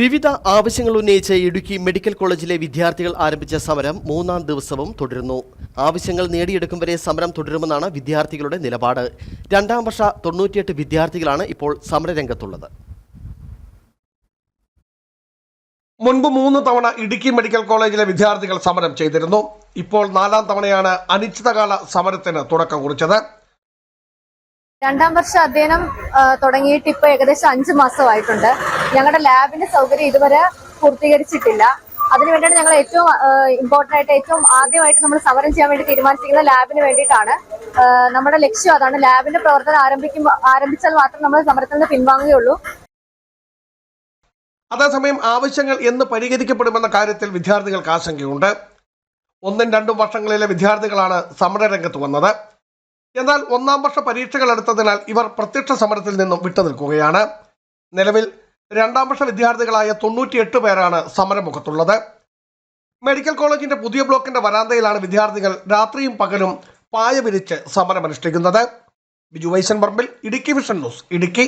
വിവിധ ആവശ്യങ്ങൾ ഉന്നയിച്ച് ഇടുക്കി മെഡിക്കൽ കോളേജിലെ വിദ്യാർത്ഥികൾ ആരംഭിച്ച സമരം മൂന്നാം ദിവസവും തുടരുന്നു. ആവശ്യങ്ങൾ നേടിയെടുക്കും വരെ സമരം തുടരുമെന്നാണ് വിദ്യാർത്ഥികളുടെ നിലപാട്. രണ്ടാം വർഷ തൊണ്ണൂറ്റിയെട്ട് വിദ്യാർത്ഥികളാണ് ഇപ്പോൾ സമരരംഗത്തുള്ളത്. മുൻപ് മൂന്ന് തവണ ഇടുക്കി മെഡിക്കൽ കോളേജിലെ വിദ്യാർത്ഥികൾ സമരം ചെയ്തിരുന്നു. ഇപ്പോൾ നാലാം തവണയാണ് അനിശ്ചിതകാല സമരത്തിന് തുടക്കം കുറിച്ചത്. രണ്ടാം വർഷ അധ്യയനം തുടങ്ങിയിട്ട് ഇപ്പൊ ഏകദേശം അഞ്ചു മാസമായിട്ടുണ്ട്. ഞങ്ങളുടെ ലാബിന്റെ സൗകര്യം ഇതുവരെ പൂർത്തീകരിച്ചിട്ടില്ല. അതിനുവേണ്ടിയാണ് ഞങ്ങൾ ഏറ്റവും ഇമ്പോർട്ടന്റ് ആയിട്ട് ഏറ്റവും ആദ്യമായിട്ട് നമ്മൾ സമരം ചെയ്യാൻ വേണ്ടി തീരുമാനിച്ചിരിക്കുന്ന ലാബിന് വേണ്ടിയിട്ടാണ്. നമ്മുടെ ലക്ഷ്യം അതാണ്. ലാബിന്റെ പ്രവർത്തനം ആരംഭിക്കുമ്പോൾ ആരംഭിച്ചാൽ മാത്രം നമ്മൾ സമരത്തിൽ നിന്ന് പിൻവാങ്ങുകയുള്ളൂ. അതേസമയം ആവശ്യങ്ങൾ എന്ന് പരിഹരിക്കപ്പെടുമെന്ന കാര്യത്തിൽ വിദ്യാർത്ഥികൾക്ക് ആശങ്കയുണ്ട്. ഒന്നും രണ്ടും വർഷങ്ങളിലെ വിദ്യാർത്ഥികളാണ് സമരരംഗത്ത് വന്നത്. എന്നാൽ ഒന്നാം വർഷ പരീക്ഷകൾ എടുത്തതിനാൽ ഇവർ പ്രത്യക്ഷ സമരത്തിൽ നിന്നും വിട്ടുനിൽക്കുകയാണ്. നിലവിൽ രണ്ടാം വർഷ വിദ്യാർത്ഥികളായ തൊണ്ണൂറ്റിയെട്ട് പേരാണ് സമരമുഖത്തുള്ളത്. മെഡിക്കൽ കോളേജിന്റെ പുതിയ ബ്ലോക്കിന്റെ വരാന്തയിലാണ് വിദ്യാർത്ഥികൾ രാത്രിയും പകലും പായ വിരിച്ച് സമരമനുഷ്ഠിക്കുന്നത്. Biju Vaishan Parambil Idukki vision news Idukki.